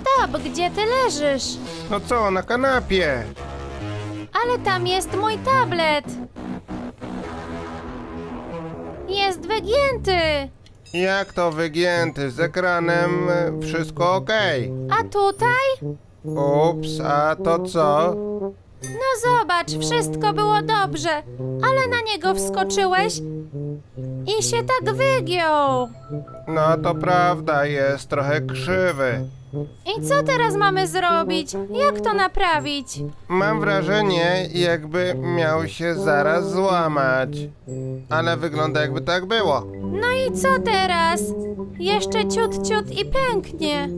Stop, gdzie ty leżysz? No co, na kanapie? Ale tam jest mój tablet. Jest wygięty. Jak to wygięty? Z ekranem e, wszystko ok. A tutaj? Ups, a to co? No zobacz, wszystko było dobrze, ale na niego wskoczyłeś i się tak wygiął. No to prawda, jest trochę krzywy. I co teraz mamy zrobić? Jak to naprawić? Mam wrażenie, jakby miał się zaraz złamać. Ale wygląda jakby tak było. No i co teraz? Jeszcze ciut, ciut i pęknie.